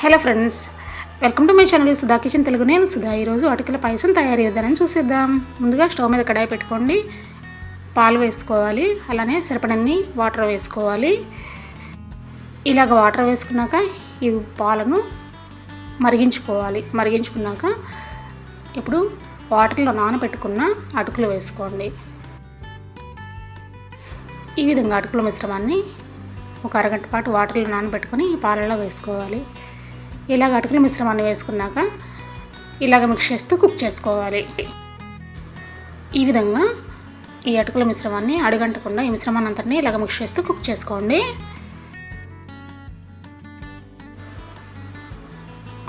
Hello friends welcome to my channel Sudha kitchen Telugu. నేను సుధా. ఈరోజు అటుకుల పాయసం తయారు చేద్దామని చూసేద్దాం. ముందుగా స్టవ్ మీద కడాయి పెట్టుకోండి. పాలు వేసుకోవాలి. అలానే సరిపడన్ని వాటర్ వేసుకోవాలి. ఇలాగ వాటర్ వేసుకున్నాక ఈ పాలను మరిగించుకోవాలి. మరిగించుకున్నాక ఇప్పుడు వాటర్లో నానబెట్టుకున్న అటుకులు వేసుకోండి. ఈ విధంగా అటుకుల మిశ్రమాన్ని ఒక అరగంట పాటు వాటర్లో నానబెట్టుకొని ఈ పాలలో వేసుకోవాలి. ఇలాగ అటుకుల మిశ్రమాన్ని వేసుకున్నాక ఇలాగ మిక్స్ చేస్తూ కుక్ చేసుకోవాలి. ఈ విధంగా ఈ అటుకుల మిశ్రమాన్ని అడుగంటకుండా ఈ మిశ్రమాన్ని అంతటిని ఇలాగ మిక్స్ చేస్తూ కుక్ చేసుకోండి.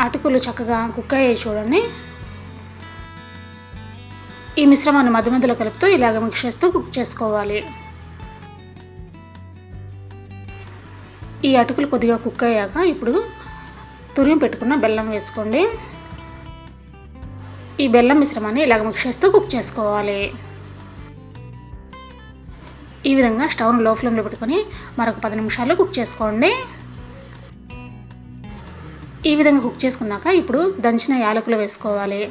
అటుకులు చక్కగా కుక్ అయ్యాయి చూడండి. ఈ మిశ్రమాన్ని మధ్య మధ్యలో కలుపుతూ ఇలాగ మిక్స్ చేస్తూ కుక్ చేసుకోవాలి. ఈ అటుకులు కొద్దిగా కుక్ అయ్యాక ఇప్పుడు తురిమి పెట్టుకున్న బెల్లం వేసుకోండి. ఈ బెల్లం మిశ్రమాన్ని ఇలాగ మిక్స్ చేస్తూ కుక్ చేసుకోవాలి. ఈ విధంగా స్టవ్ను లో ఫ్లేమ్లో పెట్టుకొని మరొక పది నిమిషాలు కుక్ చేసుకోండి. ఈ విధంగా కుక్ చేసుకున్నాక ఇప్పుడు దంచిన యాలకులు వేసుకోవాలి.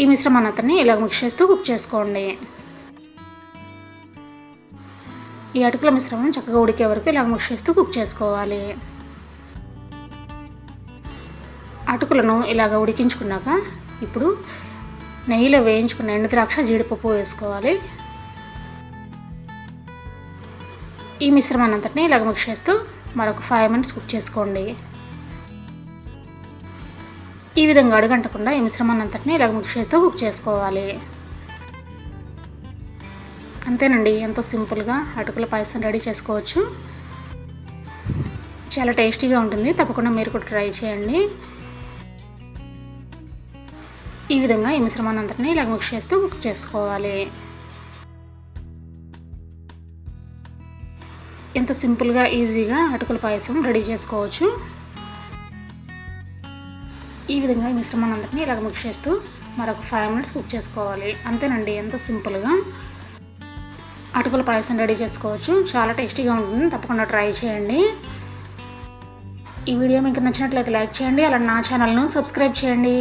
ఈ మిశ్రమాన్ని అతన్ని ఇలాగ మిక్స్ చేస్తూ కుక్ చేసుకోండి. ఈ అటుకుల మిశ్రమం చక్కగా ఉడికే వరకు ఇలాగ మిక్స్ చేస్తూ కుక్ చేసుకోవాలి. అటుకులను ఇలాగ ఉడికించుకున్నాక ఇప్పుడు నెయ్యిలో వేయించుకున్న ఎండుద్రాక్ష జీడిపప్పు వేసుకోవాలి. ఈ మిశ్రమాన్ని అంతటిని ఇలాగ మిక్స్ చేస్తూ మరొక ఫైవ్ మినిట్స్ కుక్ చేసుకోండి. ఈ విధంగా అడుగంటకుండా ఈ మిశ్రమాన్ని అంతటిని ఇలాగ మిక్స్ చేస్తూ కుక్ చేసుకోవాలి. అంతేనండి ఎంతో సింపుల్గా అటుకుల పాయసం రెడీ చేసుకోవచ్చు. చాలా టేస్టీగా ఉంటుంది తప్పకుండా మీరు కూడా ట్రై చేయండి. ఈ విధంగా ఈ మిశ్రమాన్ని అంతటిని ఇలాగ మిక్స్ చేస్తూ కుక్ చేసుకోవాలి. ఎంత సింపుల్గా ఈజీగా అటుకుల పాయసం రెడీ చేసుకోవచ్చు. ఈ విధంగా ఈ మిశ్రమాన్ని అంతటిని ఇలాగ మిక్స్ చేస్తూ మరొక ఫైవ్ మినిట్స్ కుక్ చేసుకోవాలి. అంతేనండి ఎంతో సింపుల్గా. అటుకుల పాయసం రెడీ చేసుకోవచ్చు. చాలా టేస్టీగా ఉంటుంది తప్పకుండా ట్రై చేయండి. ఈ వీడియో మీకు నచ్చినట్లయితే లైక్ చేయండి అలా నా ఛానల్ను సబ్స్క్రైబ్ చేయండి.